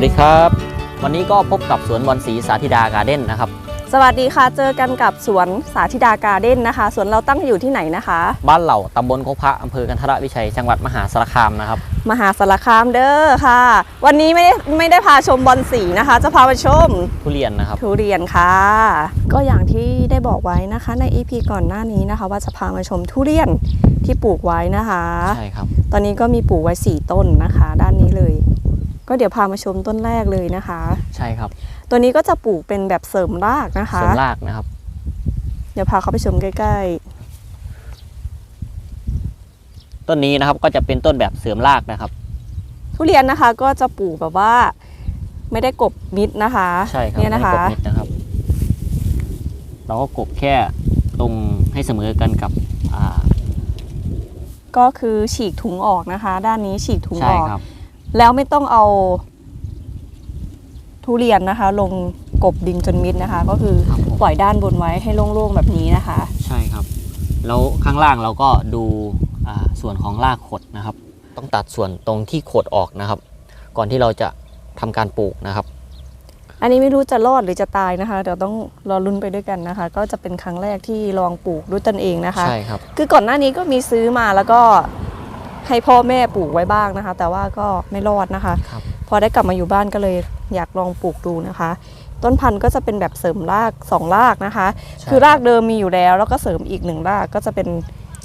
สวัสดีครับ วันนี้ก็พบกับสวนบอลสีสาธิดาการ์เด้นนะครับ สวัสดีค่ะ เจอกันกับสวนสาธิดาการ์เด้นนะคะ สวนเราตั้งอยู่ที่ไหนนะคะ บ้านเหล่าตำบลโคกพระอำเภอกันทรวิชัย จังหวัดมหาสารคามนะครับ มหาสารคามเด้อค่ะ วันนี้ไม่ได้ไม่ได้พาชมบอลสีนะคะ จะพาไปชม ทุเรียนนะครับ ทุเรียนค่ะ ก็อย่างที่ได้บอกไว้นะคะใน EP ก่อนหน้านี้นะคะ ว่าจะพามาชมทุเรียนที่ปลูกไว้นะคะ ใช่ครับ ตอนนี้ก็มีปลูกไว้ 4 ต้นนะคะ ด้านนี้เลย ก็เดี๋ยวพามาชมต้นแรกเลยนะคะ ใช่ครับ ตัวนี้ก็จะปลูกเป็นแบบเสริมรากนะคะสวนรากนะครับ เดี๋ยวพาเขาไปชมใกล้ต้นนี้นะครับก็จะเป็นต้นแบบเสริมรากนะครับๆทุเรียนนะคะก็จะปลูกแบบว่าไม่ได้กบมิดนะคะใช่ครับเนี่ยนะคะ ไม่กบมิดนะครับ เราก็กบแค่ตรงให้เสมอกันกับอ่าก็คือฉีกถุงออกนะคะ ด้านนี้ฉีกถุงใช่ออก ครับ แล้วไม่ต้องเอาทุเรียนนะคะ ลงกบดินจนมิดนะคะ ก็คือครับผมปล่อยด้านบนไว้ให้โล่งๆแบบนี้นะคะ ใช่ครับ แล้วข้างล่างเราก็ดูอ่าส่วนของรากขดนะครับ ต้องตัดส่วนตรงที่ขดออกนะครับ ก่อนที่เราจะทำการปลูกนะครับ อันนี้ไม่รู้จะรอดหรือจะตายนะคะ เดี๋ยวต้องรอลุ้นไปด้วยกันนะคะ ก็จะเป็นครั้งแรกที่ลองปลูกด้วยตนเองนะคะ ใช่ครับ คือก่อนหน้านี้ก็มีซื้อมาแล้วก็ ให้พ่อแม่ปลูกไว้บ้างนะคะ แต่ว่าก็ไม่รอดนะคะครับพอได้กลับมาอยู่บ้านก็เลยอยากลองปลูกดูนะคะ ต้นพันธุ์ก็จะเป็นแบบเสริมรากสองรากนะคะใช่คือรากเดิมมีอยู่แล้ว แล้วก็เสริมอีกหนึ่งรากก็จะเป็น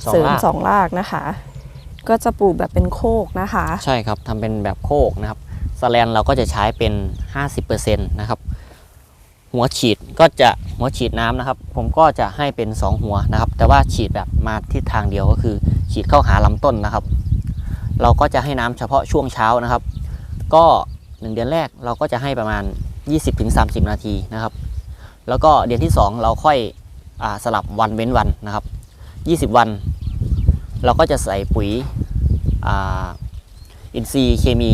สองเสริมรากสองรากนะคะ ก็จะปลูกแบบเป็นโคกนะคะ ใช่ครับทำเป็นแบบโคกนะครับสแลนเราก็จะใช้เป็น 50%นะครับหัวฉีดก็จะหัวฉีดน้ำนะครับ ผมก็จะให้เป็น 2 หัวนะครับ แต่ว่าฉีดแบบมาทิศทางเดียวก็คือ ฉีดเข้าหาลำต้นนะครับ เราก็จะให้น้ำเฉพาะช่วงเช้านะครับ ก็ 1 เดือนแรกเราก็จะให้ประมาณ 20-30 นาทีนะครับ แล้วก็เดือนที่ 2 เราค่อยอาสลับวันเว้นวันนะครับ 20 วัน เราก็จะใส่ปุ๋ยอ่าอินทรีย์เคมี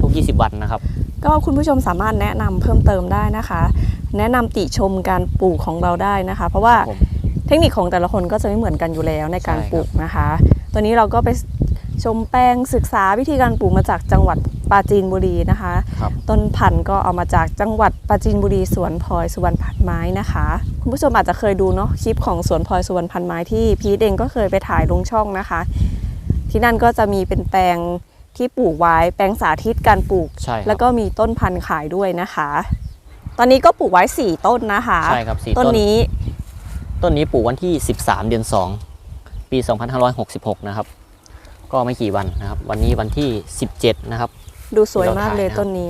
ทุก 20 วันนะครับ ก็คุณผู้ชมสามารถแนะนำเพิ่มเติมได้นะคะ แนะนำติชมการปลูกของเราได้นะคะ เพราะว่าผมเทคนิคของแต่ละคนก็จะไม่เหมือนกันอยู่แล้วในการใช่ครับปลูกนะคะ ตัวนี้เราก็ไป ชมแปลงศึกษาวิธีการปลูกมาจากจังหวัดปราจีนบุรีนะคะ ครับต้นพันธุ์ก็เอามาจากจังหวัดปราจีนบุรีสวนพลอยสุวรรณพันไม้นะคะ คุณผู้ชมอาจจะเคยดูเนาะคลิปของสวนพลอยสุวรรณพันไม้ที่พีทเองก็เคยไปถ่ายลงช่องนะคะ ที่นั่นก็จะมีเป็นแปลงที่ปลูกไว้แปลงสาธิตการปลูก ใช่ครับ แล้วก็มีต้นพันธุ์ขายด้วยนะคะ ตอนนี้ก็ปลูกไว้ 4 ต้นนะคะ ใช่ครับสี่ต้นต้นนี้ต้นนี้ปลูกวันที่ 13 เดือน 2 ปี 2566 นะครับ ก็ไม่กี่วันนะครับ วันนี้วันที่ 17 นะครับ ดูสวยมากเลยที่เราถ่ายนะครับต้นนี้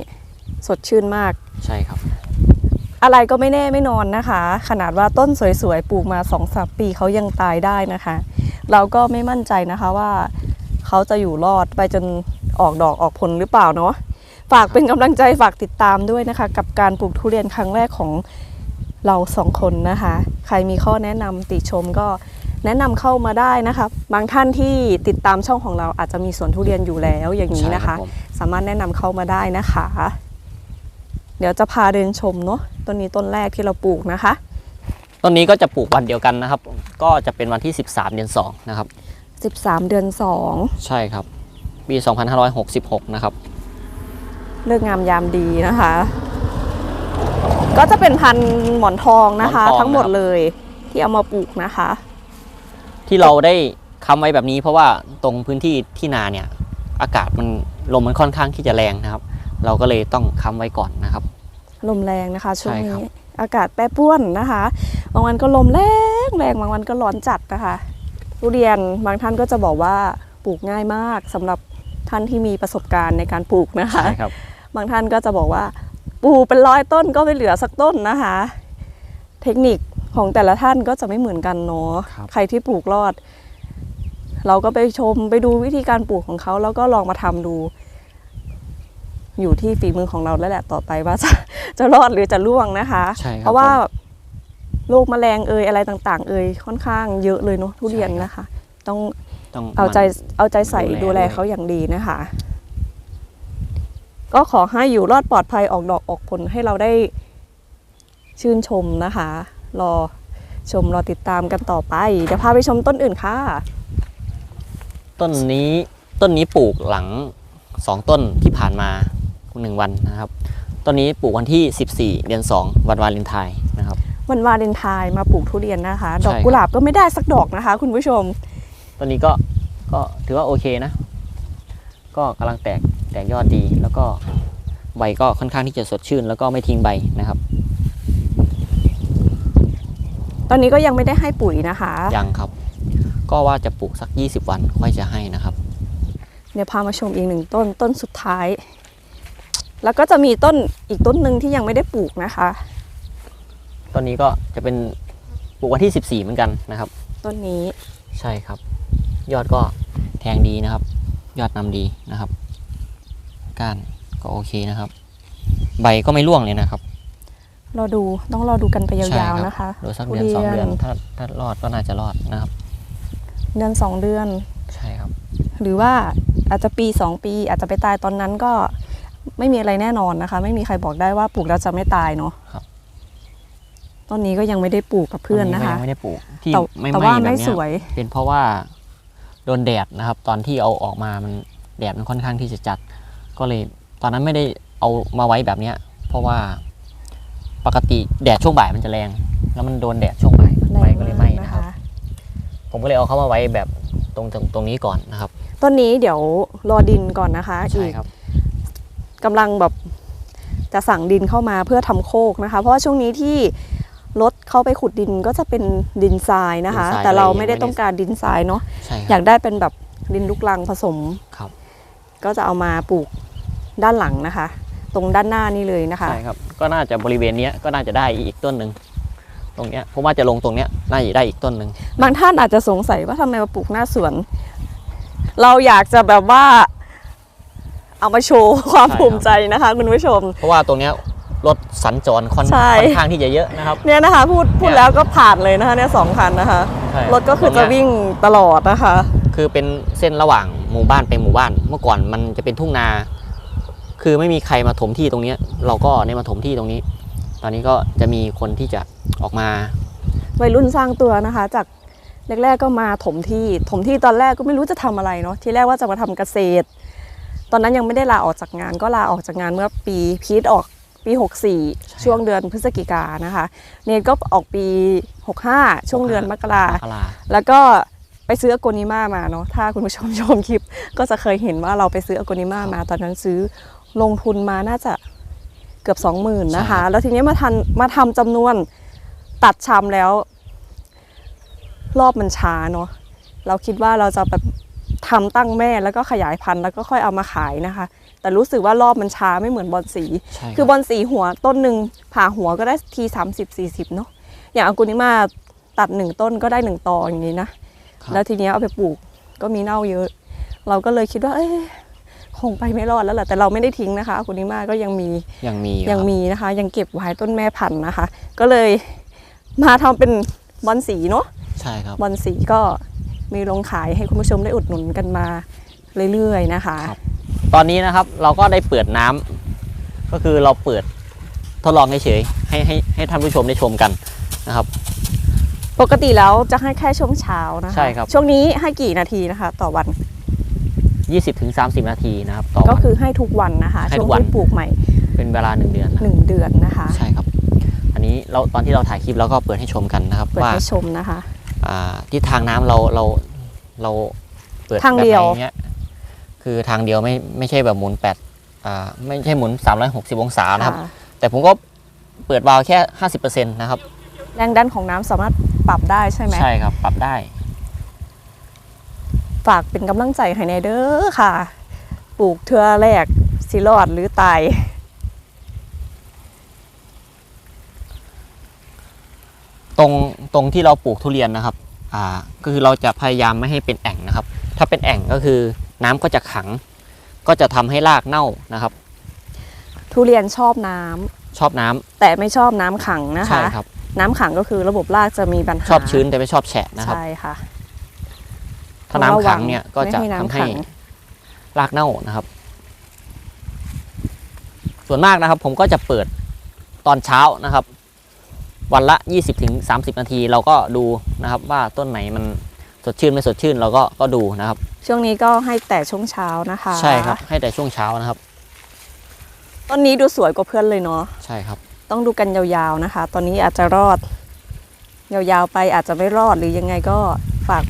สดชื่นมาก ใช่ครับ อะไรก็ไม่แน่ไม่นอนนะคะ ขนาดว่าต้นสวยๆปลูกมา2อสปีเขายังตายได้นะคะ เราก็ไม่มั่นใจนะคะว่าเขาจะอยู่รอดไปจนออกดอกออกผลหรือเปล่าเนาะฝากเป็นกำลังใจฝากติดตามด้วยนะคะ กับการปลูกทุเรียนครั้งแรกของเราสองคนนะคะ ใครมีข้อแนะนำติชมก็ แนะนำเข้ามาได้นะคะ บางท่านที่ติดตามช่องของเราอาจจะมีสวนทุเรียนอยู่แล้วอย่างนี้นะคะใช่รับผมสามารถแนะนำเข้ามาได้นะคะ เดี๋ยวจะพาเดินชมเนาะต้นนี้ต้นแรกที่เราปลูกนะคะ ต้นนี้ก็จะปลูกวันเดียวกันนะครับ ก็จะเป็นวันที่ 13 เดือน2นะครับ13 เดือนใช่ครับ ปี 2566 นะครับ2เลือกงามยามดีนะคะ ก็จะเป็นพันธุ์หมอนทองนะคะหมอนทองทั้งหมดนะครับเลยที่เอามาปลูกนะคะ ที่เราได้ค้ำไว้แบบนี้ เพราะว่าตรงพื้นที่ที่นาเนี่ย อากาศมันลมมันค่อนข้างที่จะแรงนะครับ เราก็เลยต้องค้ำไว้ก่อนนะครับ ลมแรงนะคะช่วงใช่ครันี้บอากาศแปรปรวนนะคะ บางวันก็ลมแรงแรงบางวันก็ร้อนจัดนะคะทุเรียนบางท่านก็จะบอกว่าปลูกง่ายมากสำหรับท่านที่มีประสบการณ์ในการปลูกนะคะใช่ครับบางท่านก็จะบอกว่าปลูกเป็นร้อยต้นก็ไม่เหลือสักต้นนะคะ เทคนิค ของแต่ละท่านก็จะไม่เหมือนกันเนาะครับใครที่ปลูกรอด เราก็ไปชมไปดูวิธีการปลูกของเขาแล้วก็ลองมาทำดู อยู่ที่ฝีมือของเราแล้วแหละต่อไปว่าจะจะรอดหรือจะร่วงนะคะใช่ครับเพราะว่าผมโรคแมลงเอยอะไรต่างๆ เอยค่อนข้างเยอะเลยเนาะทุเรียนใช่ครับนะคะต้องต้องเอาใจมันเอาใจใส่ดูดูแลแลด้วยเขาอย่างดีนะคะ ก็ขอให้อยู่รอดปลอดภัยออกดอกออกผลให้เราได้ชื่นชมนะคะ รอชมรอติดตามกันต่อไป เดี๋ยวพาไปชมต้นอื่นค่ะ ต้นนี้ต้นนี้ปลูกหลังสองต้นที่ผ่านมาคุณหนึ่งวันนะครับ ต้นนี้ปลูกวันที่ 14 เดือน2 วันวาเลนไทน์นะครับ วันวาเลนไทน์มาปลูกทุเรียนนะคะ ดอกใช่ครับกุหลาบก็ไม่ได้สักดอกนะคะ คุณผู้ชม ต้นนี้ก็ก็ถือว่าโอเคนะ ก็กำลังแตกแตกยอดดี แล้วก็ใบก็ค่อนข้างที่จะสดชื่น แล้วก็ไม่ทิ้งใบนะครับ ตอนนี้ก็ยังไม่ได้ให้ปุ๋ยนะคะ ยังครับ ก็ว่าจะปลูกสัก 20 วันค่อยจะให้นะครับ เดี๋ยวพามาชมอีกหนึ่งต้นต้นสุดท้าย แล้วก็จะมีต้นอีกต้นหนึ่งที่ยังไม่ได้ปลูกนะคะ ต้นนี้ก็จะเป็นปลูกวันที่ 14 เหมือนกันนะครับ ต้นนี้ใช่ครับ ยอดก็แทงดีนะครับ ยอดนำดีนะครับ ก้านก็โอเคนะครับ ใบก็ไม่ร่วงเลยนะครับ รอดูต้องรอดูกันไปยใช่าวรับๆนะคะโดยสักเดือนทุสองเรียนเดือนถ้าถ้ารอดก็น่าจะรอดนะครับ เดือนสองเดือนใช่ครับ หรือว่าอาจจะปีสองปี อาจจะไปตายตอนนั้นก็ไม่มีอะไรแน่นอนนะคะ ไม่มีใครบอกได้ว่าปลูกแล้วจะไม่ตายเนาะครับต้นนี้ก็ยังไม่ได้ปลูกกับเพื่อนนะคะต้ก็ยังไม่ได้ปลูกที่แต่ไม่แต่ไหม้ว่าแบบไม่เนี้สยวย เป็นเพราะว่าโดนแดดนะครับ ตอนที่เอาออกมามันแดดมันค่อนข้างที่จะจัด ก็เลยตอนนั้นไม่ได้เอามาไว้แบบเนี้ย เพราะว่า ปกติแดดช่วงบ่ายมันจะแรง แล้วมันโดนแดดช่วงบ่ายใบก็เลยไหม้นะครับ ผมก็เลยเอาเข้ามาไว้แบบตรงตรงตรงนี้ก่อนนะครับ ต้นนี้เดี๋ยวรอดินก่อนนะคะใช่อีกครับกำลังแบบจะสั่งดินเข้ามาเพื่อทำโคกนะคะ เพราะว่าช่วงนี้ที่รถเข้าไปขุดดินก็จะเป็นดินทรายนะคะดินทรายแต่เราเลยยังไม่ได้ไม่ได้ต้องการดินทรายเนาะใช่คอยารับกได้เป็นแบบดินลูกรังผสมครับ ก็จะเอามาปลูกด้านหลังนะคะ ตรงด้านหน้านี่เลยนะคะใช่ครับก็น่าจะบริเวณเนี้ยก็น่าจะได้อีกต้นหนึ่งตรงเนี้ยผมว่าจะลงตรงเนี้ยน่าจะได้อีกต้นหนึ่งบางท่านอาจจะสงสัยว่าทำไมมาปลูกหน้าสวน เราอยากจะแบบว่า เอามาโชว์ความภูมิใจนะคะ คุณผู้ชม เพราะว่าตรงเนี้ยรถสัญจรค่อนใช่ค่อนข้างที่จะเยอะนะครับเนี่ยนะคะ พูดพูดเนี่ยแล้วก็ผ่านเลยนะคะเนี่ยสองคันนะคะใช่รถก็คือตจะรงเนี้ยวิ่งตลอดนะคะ คือเป็นเส้นระหว่างหมู่บ้านไปหมู่บ้าน เมื่อก่อนมันจะเป็นทุ่งนา คือไม่มีใครมาถมที่ตรงเนี้ยเราก็ได้มาถมที่ตรงนี้ ตอนนี้ก็จะมีคนที่จะออกมา วัยรุ่นสร้างตัวนะคะ จากแรกๆก็มาถมที่ ถมที่ตอนแรกก็ไม่รู้จะทำอะไรเนาะที่แรกว่าจะมาทำเกษตร ตอนนั้นยังไม่ได้ลาออกจากงาน ก็ลาออกจากงานเมื่อปีพีทออกปี 64 ช่วงเดือนพฤศจิกานะคะ เนทก็ออกปี 65 ช่วงเดือนมกราคาราแล้วก็ไปซื้ออโกนิมามาเนาะถ้าคุณผู้ชมชมคลิป ก็จะเคยเห็นว่าเราไปซื้ออโกนิมามา ตอนนั้นซื้อ ลงทุนมาน่าจะเกือบ20,000นะคะ แล้วทีนี้มาทันมาทำจำนวนตัดชำแล้ว รอบมันช้าเนาะเราคิดว่าเราจะแบบทำตั้งแม่แล้วก็ขยายพันธุ์แล้วก็ค่อยเอามาขายนะคะ แต่รู้สึกว่ารอบมันช้าไม่เหมือนบอลสีใช่คือบอลสีหัวต้นหนึ่งผ่าหัวก็ได้ทีสามสิบสี่สิบเนาะอย่างอากุนิมาตัดหนึ่งต้นก็ได้หนึ่งตออย่างนี้นะครับแล้วทีเนี้ยเอาไปปลูกก็มีเน่าเยอะ เราก็เลยคิดว่า เอ้ย คงไปไม่รอดแล้วแหละแต่เราไม่ได้ทิ้งนะคะอากุนิมาก็ยังมียังมีอยังครับมีนะคะ ยังเก็บไว้ต้นแม่พันธุ์นะคะ ก็เลยมาทำเป็นบอลสีเนาะใช่ครับบอลสีก็มีลงขายให้คุณผู้ชมได้อุดหนุนกันมาเรื่อยๆนะคะครับตอนนี้นะครับเราก็ได้เปิดน้ำก็คือเราเปิดทดลองเฉยๆให้ให้ให้ท่านผู้ชมได้ชมกันนะครับ ปกติแล้วจะให้แค่ช่วงเช้านะคะใช่ครับช่วงนี้ให้กี่นาทีนะคะ ต่อวัน 20-30 นาทีนะครับต่อก็วันคือให้ทุกวันนะคะให้ช่ทุวงกวัน ที่ปลูกใหม่เป็นเวลาหนึ่งเดือนนะหนึ่งเดือนนะคะใช่ครับ อันนี้เราตอนที่เราถ่ายคลิปเราก็เปิดให้ชมกันนะครับ เปิดว่าให้ชมนะคะ อ่าทิศทางน้ำเราเราเราเปิดทางเดียว แบบไหนเงี้ยคือทางเดียวไม่ไม่ใช่แบบหมุนแปดอ่าไม่ใช่หมุน 360 องศานะครับค่ะแต่ผมก็เปิดวาล์วแค่ 50%นะครับ แรงดันของน้ำสามารถปรับได้ใช่ไหม ใช่ครับ ปรับได้ ฝากเป็นกำลังใจให้ในเด้อค่ะ ปลูกเทือแรกสิรอดหรือตายตรงตรงที่เราปลูกทุเรียนนะครับ อ่า ก็คือเราจะพยายามไม่ให้เป็นแอ่งนะครับ ถ้าเป็นแอ่งก็คือน้ำก็จะขัง ก็จะทำให้รากเน่านะครับ ทุเรียนชอบน้ำชอบน้ำแต่ไม่ชอบน้ำขังนะคะ ใช่ครับ น้ำขังก็คือระบบรากจะมีปัญหา ชอบชื้นแต่ไม่ชอบแฉะนะครับ ใช่ค่ะ ถ้าน้ำขังเนี่ยก็จะไม่ให้ทำน้ำให้ขังรากเน่านะครับ ส่วนมากนะครับ ผมก็จะเปิดตอนเช้านะครับ วันละ 20-30 นาทีเราก็ดูนะครับ ว่าต้นไหนมันสดชื่นไม่สดชื่นเราก็ก็ดูนะครับ ช่วงนี้ก็ให้แต่ช่วงเช้านะคะ ใช่ครับ ให้แต่ช่วงเช้านะครับ ต้นนี้ดูสวยกว่าเพื่อนเลยเนาะใช่ครับ ต้องดูกันยาวๆนะคะ ตอนนี้อาจจะรอด ยาวๆไปอาจจะไม่รอดหรือยังไงก็ฝาก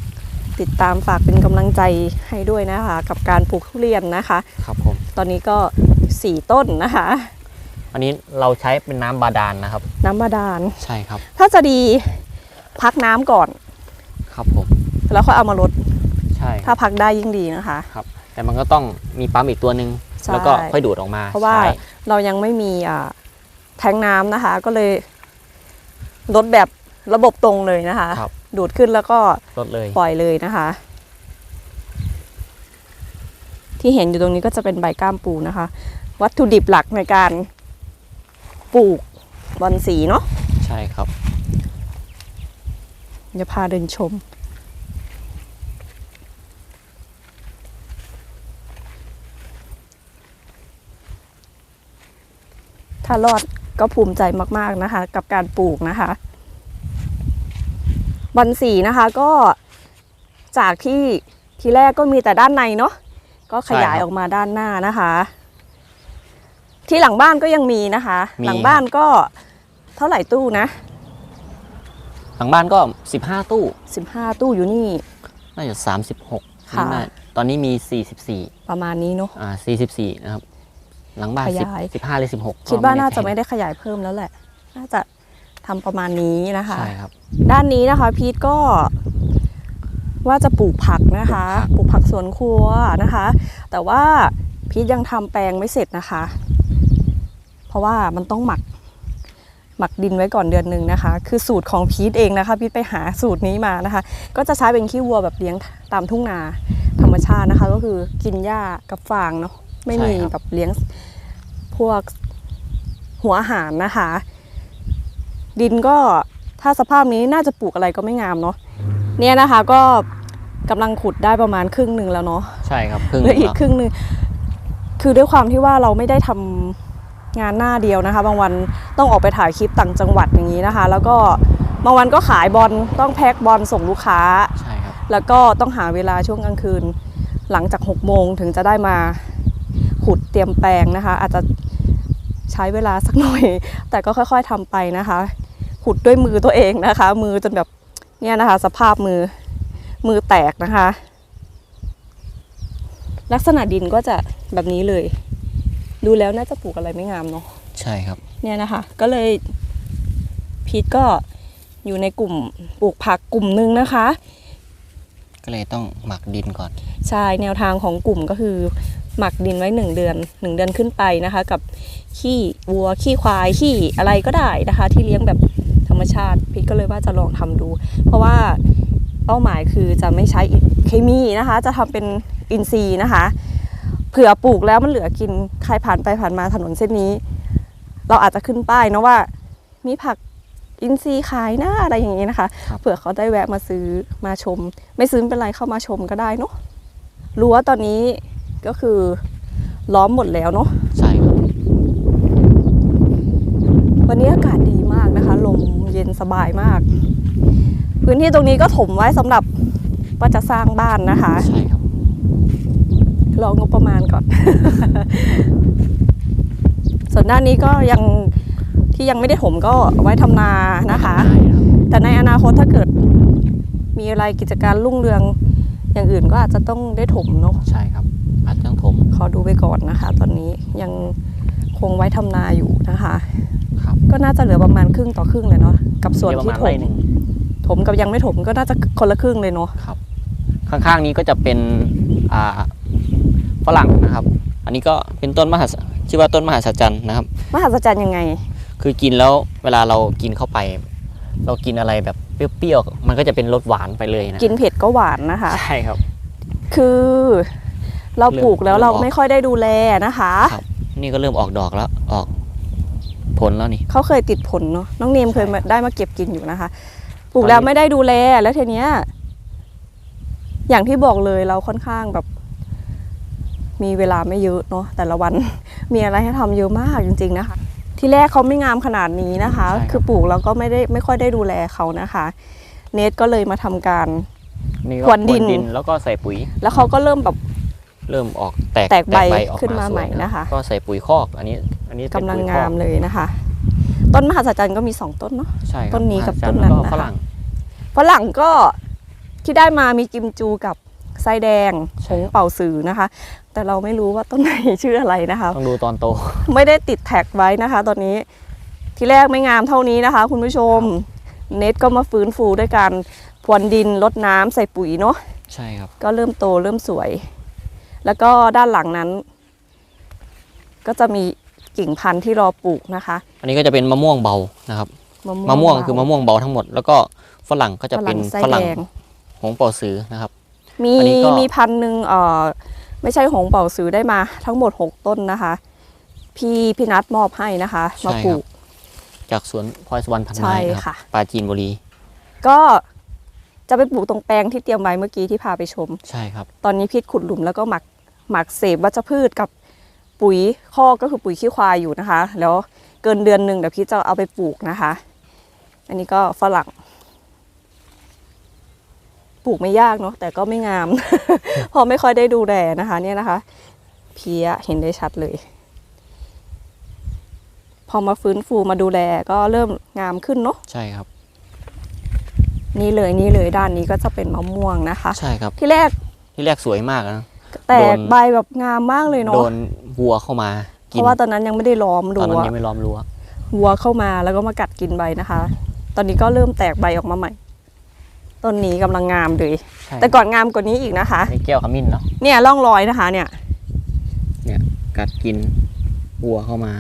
ติดตามฝากเป็นกำลังใจให้ด้วยนะคะ กับการปลูกทุเรียนนะคะ ครับผม ตอนนี้ก็สี่ต้นนะคะ อันนี้เราใช้เป็นน้ำบาดาลนะครับ น้ำบาดาล ใช่ครับ ถ้าจะดีพักน้ำก่อน ครับผม แล้วค่อยเอามาลด ใช่ ถ้าพักได้ยิ่งดีนะคะ ครับ แต่มันก็ต้องมีปั๊มอีกตัวหนึ่งใช่แล้วก็ค่อยดูดออกมา เพราะว่าใช่เรายังไม่มีอ่าแทงน้ำนะคะ ก็เลยลดแบบระบบตรงเลยนะคะ ครับ ดูดขึ้นแล้วก็ลดเลยปล่อยเลยนะคะ ที่เห็นอยู่ตรงนี้ก็จะเป็นใบก้ามปูนะคะ วัตถุดิบหลักในการปลูกบอนสีเนาะใช่ครับจะพาเดินชม ถ้ารอดก็ภูมิใจมาก ๆนะคะ กับการปลูกนะคะ บอนสีนะคะก็จากที่ทีแรกก็มีแต่ด้านในเนาะก็ขยายใช่ครับออกมาด้านหน้านะคะ ที่หลังบ้านก็ยังมีนะคะ มี หลังบ้านก็เท่าไหร่ตู้นะ หลังบ้านก็ 15 ตู้15 ตู้อยู่นี่ น่าจะ36ค่ะ น่าตอนนี้มี 44ประมาณนี้เนาะ อ่า44นะครับหลังบ้านขยาย 10 15หรือ16คิดว่าก็น่าจะแไม่ได้ขยายเพิ่มแล้วแหละ น่าจะ ทำประมาณนี้นะคะ ใช่ครับ ด้านนี้นะคะ พีทก็ว่าจะปลูกผักนะคะ ปลูกผักสวนครัวนะคะ แต่ว่าพีทยังทำแปลงไม่เสร็จนะคะ เพราะว่ามันต้องหมักหมักดินไว้ก่อนเดือนหนึ่งนะคะ คือสูตรของพีทเองนะคะพีทไปหาสูตรนี้มานะคะ ก็จะใช้เป็นขี้วัวแบบเลี้ยงตามทุ่งนาธรรมชาตินะคะ ก็คือกินหญ้ากับฟางเนาะไม่มีใช่ครับแบบเลี้ยงพวกหัวอาหารนะคะ ดินก็ถ้าสภาพนี้น่าจะปลูกอะไรก็ไม่งามเนาะเนี่ยนะคะก็กำลังขุดได้ประมาณครึ่งหนึ่งแล้วเนาะใช่ครับครึ่งเหลืออีกแล้วครึ่งหนึ่งคือด้วยความที่ว่าเราไม่ได้ทำงานหน้าเดียวนะคะ บางวันต้องออกไปถ่ายคลิปต่างจังหวัดอย่างนี้นะคะ แล้วก็บางวันก็ขายบอลต้องแพ็คบอลส่งลูกค้าใช่ครับแล้วก็ต้องหาเวลาช่วงกลางคืน หลังจาก6โมงถึงจะได้มาขุดเตรียมแปลงนะคะ อาจจะใช้เวลาสักหน่อย แต่ก็ค่อย ๆทำไปนะคะ ขุดด้วยมือตัวเองนะคะ มือจนแบบเนี่ยนะคะ สภาพมือมือแตกนะคะ ลักษณะดินก็จะแบบนี้เลย ดูแล้วน่าจะปลูกอะไรไม่งามเนาะใช่ครับ เนี่ยนะคะ ก็เลยพีทก็อยู่ในกลุ่มปลูกผักกลุ่มหนึ่งนะคะ ก็เลยต้องหมักดินก่อน ใช่แนวทางของกลุ่มก็คือ หมักดินไว้หนึ่งเดือนหนึ่งเดือนขึ้นไปนะคะ กับขี้วัวขี้ควายขี้อะไรก็ได้นะคะ ที่เลี้ยงแบบ ธรรมชาติพีทก็เลยว่าจะลองทำดู เพราะว่าเป้าหมายคือจะไม่ใช้เคมีนะคะ จะทำเป็นอินทรีย์นะคะเผื่อปลูกแล้วมันเหลือกินใครผ่านไปผ่านมาถนนเส้นนี้ เราอาจจะขึ้นป้ายเนาะว่า มีผักอินทรีย์ขายหน้าอะไรอย่างนี้นะคะครับเผื่อเขาได้แวะมาซื้อมาชม ไม่ซื้อไม่เป็นไรเข้ามาชมก็ได้เนาะรั้วตอนนี้ก็คือล้อมหมดแล้วเนาะใช่ครับวันนี้อากาศดี ย็นสบายมาก พื้นที่ตรงนี้ก็ถมไว้สำหรับว่าจะสร้างบ้านนะคะใช่ครับรองบประมาณก่อน ส่วนด้านนี้ก็ยังที่ยังไม่ได้ถมก็เอาไว้ทำนานะคะได้ครับแต่ในอนาคตถ้าเกิดมีอะไรกิจการรุ่งเรืองอย่างอื่นก็อาจจะต้องได้ถมเนาะใช่ครับ อาจจะต้องถมขอดูไปก่อนนะคะ ตอนนี้ยังคงไว้ทำนาอยู่นะคะ ครับก็น่าจะเหลือประมาณครึ่งต่อครึ่งเลยเนาะกับส่วนเดี๋ยประที่มาณถไร่มหนึ่งถมกับยังไม่ถมก็น่าจะคนละครึ่งเลยเนาะครับ ข้างๆนี้ก็จะเป็นอ่าฝรั่งนะครับ อันนี้ก็เป็นต้นมหัศชื่อว่าต้นมหัศจรรย์นะครับ มหัศจรรย์ยังไง คือกินแล้วเวลาเรากินเข้าไป เรากินอะไรแบบเปรี้ยวๆมันก็จะเป็นรสหวานไปเลยนะกินเผ็ดก็หวานนะคะใช่ครับ คือเราปลูกแล้วเริ่เรามออกไม่ค่อยได้ดูแลนะคะครับนี่ก็เริ่มออกดอกแล้วออก ผลแล้วนี่เขาเคยติดผลเนาะน้องเนมเคยมาใช่ครับได้มาเก็บกินอยู่นะคะปลูกตอนนี้แล้วไม่ได้ดูแลแล้วทีเนี้ย อย่างที่บอกเลยเราค่อนข้างแบบ มีเวลาไม่เยอะเนาะแต่ละวัน มีอะไรให้ทำเยอะมากจริง ๆนะคะ ที่แรกเขาไม่งามขนาดนี้นะคะใช่ครับคือปลูกแล้วก็ไม่ได้ไม่ค่อยได้ดูแลเขานะคะ เนทก็เลยมาทำการนี่ก็พรวนดินแล้วก็ใส่ปุ๋ย แล้วเขาก็เริ่มแบบ เริ่มออกแตกแตกใบออกขึ้นมาสวยใหม่นะคะ ก็ใส่ปุ๋ยคอกอันนี้ อันนี้เป็นกำลังปุ๋ยคอกงามเลยนะคะ ต้นมหัศจรรย์ก็มีสองต้นเนาะ ใช่ครับต้นนี้กับมหัศจรรย์ต้นนั้นแล้วก็นะคะ ฝรั่งฝรั่งก็ที่ได้มามีกิมจูกับไส้แดงใช่หงเป่าสือนะคะ แต่เราไม่รู้ว่าต้นไหน ชื่ออะไรนะคะ ต้องดูตอนโต ไม่ได้ติดแท็กไว้นะคะ ตอนนี้ที่แรกไม่งามเท่านี้นะคะ คุณผู้ชม เน็ตก็มาฟื้นฟูด้วยการพรวนดินลดน้ำใส่ปุ๋ยเนาะ ใช่ครับ ก็เริ่มโตเริ่มสวย แล้วก็ด้านหลังนั้น ก็จะมี กิ่งพันธุ์ที่รอปลูกนะคะ อันนี้ก็จะเป็นมะม่วงเบานะครับมะม่วงมะม่วงเบาคือมะม่วงเบาทั้งหมด แล้วก็ฝรั่งก็จะเป็นไส้ฝรั่งแดงหงเป่าสือนะครับ มีอันนี้ก็มีพันธุ์หนึ่งเอ่อไม่ใช่หงเป่าซื้อได้มา ทั้งหมด 6 ต้นนะคะ พี่พี่นัดมอบให้นะคะ มาปลูก จากสวนพลอยสวรรณพันใช่ไม้นะคค่ะรับปราจีนบุรี ก็จะไปปลูกตรงแปลงที่เตรียมไว้เมื่อกี้ที่พาไปชม ใช่ครับ ตอนนี้พีทขุดหลุมแล้วก็หมักหมักเสพวัชพืชกับ ปุ๋ยคอกก็คือปุ๋ยขี้ควายอยู่นะคะ แล้วเกินเดือนหนึ่งเดี๋ยวพี่จะเอาไปปลูกนะคะ อันนี้ก็ฝรั่ง ปลูกไม่ยากเนาะแต่ก็ไม่งามเพอไม่ค่อยได้ดูแลนะคะ เนี่ยนะคะ เพี้ยเห็นได้ชัดเลย พอมาฟื้นฟูมาดูแลก็เริ่มงามขึ้นเนาะใช่ครับ นี่เลยนี่เลยด้านนี้ก็จะเป็นมะม่วงนะคะ ใช่ครับ ที่แรกที่แรกสวยมากนะ แตโดกนใบแบบงามมากเลยโดเนาะนวัวเข้ามาเพกินราะว่าตอนนั้นยังไม่ได้ล้อมตอนรั้นั้นวยังไม่ล้อมรั้ววัวเข้ามาแล้วก็มากัดกินใบนะคะ ตอนนี้ก็เริ่มแตกใบออกมาใหม่ต้นนี้กำลังงามเลย ใช่แต่ก่อนงามกว่านี้อีกนะคะนี่แก้วขมิ้นเนาะเนี่ยร่องรอยนะคะเนี่ยกัดกินวัวเข้ามา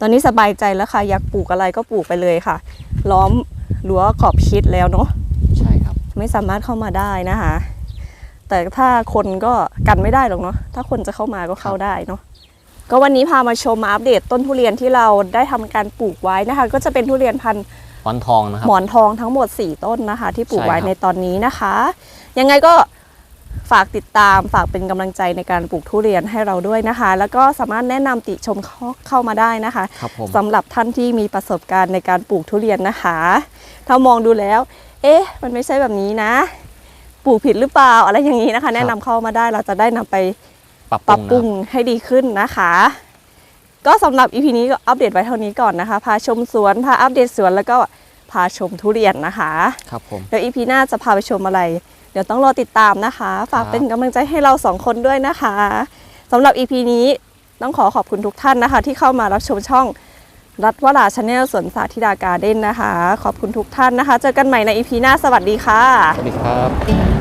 ตอนนี้สบายใจแล้วค่ะ อยากปลูกอะไรก็ปลูกไปเลยค่ะ ล้อมรั้วขอบชิดแล้วเนาะ ใช่ครับ ไม่สามารถเข้ามาได้นะคะ แต่ถ้าคนก็ กันไม่ได้หรอกเนาะถ้าคนจะเข้ามาก็เข้าได้เนาะก็วันนี้พามาชมมาอัปเดตต้นทุเรียนที่เราได้ทำการปลูกไว้นะคะ ก็จะเป็นทุเรียนพันธุ์หมอนทองนะครับหมอนทองทั้งหมด 4 ต้นนะคะ ที่ปลูกไว้ใช่ครับในตอนนี้นะคะ ยังไงก็ฝากติดตามฝากเป็นกำลังใจในการปลูกทุเรียนให้เราด้วยนะคะ แล้วก็สามารถแนะนำติชมเข้าเข้ามาได้นะคะครับผมสำหรับท่านที่มีประสบการณ์ในการปลูกทุเรียนนะคะ ถ้ามองดูแล้ว เอ๊ะ มันไม่ใช่แบบนี้นะ ปลูกผิดหรือเปล่าอะไรอย่างนี้นะคะ แนะนำเข้ามาได้เราจะได้นำไปปรับปรับปปรุรุงงนะครับให้ดีขึ้นนะคะ ก็สำหรับ EP นี้ก็อัปเดตไว้เท่านี้ก่อนนะคะ พาชมสวนพาอัปเดตสวนแล้วก็พาชมทุเรียนนะคะครับผมเดี๋ยว EP หน้าจะพาไปชมอะไร เดี๋ยวต้องรอติดตามนะคะ ฝากครับเป็นกำลังใจให้เราสองคนด้วยนะคะสำหรับ EP นี้ต้องขอขอบคุณทุกท่านนะคะ ที่เข้ามารับชมช่อง รัฐวราชาแนลสวนสาธิดาการ์เด้นนะคะ ขอบคุณทุกท่านนะคะ เจอกันใหม่ในอีพีหน้าสวัสดีค่ะ สวัสดีครับ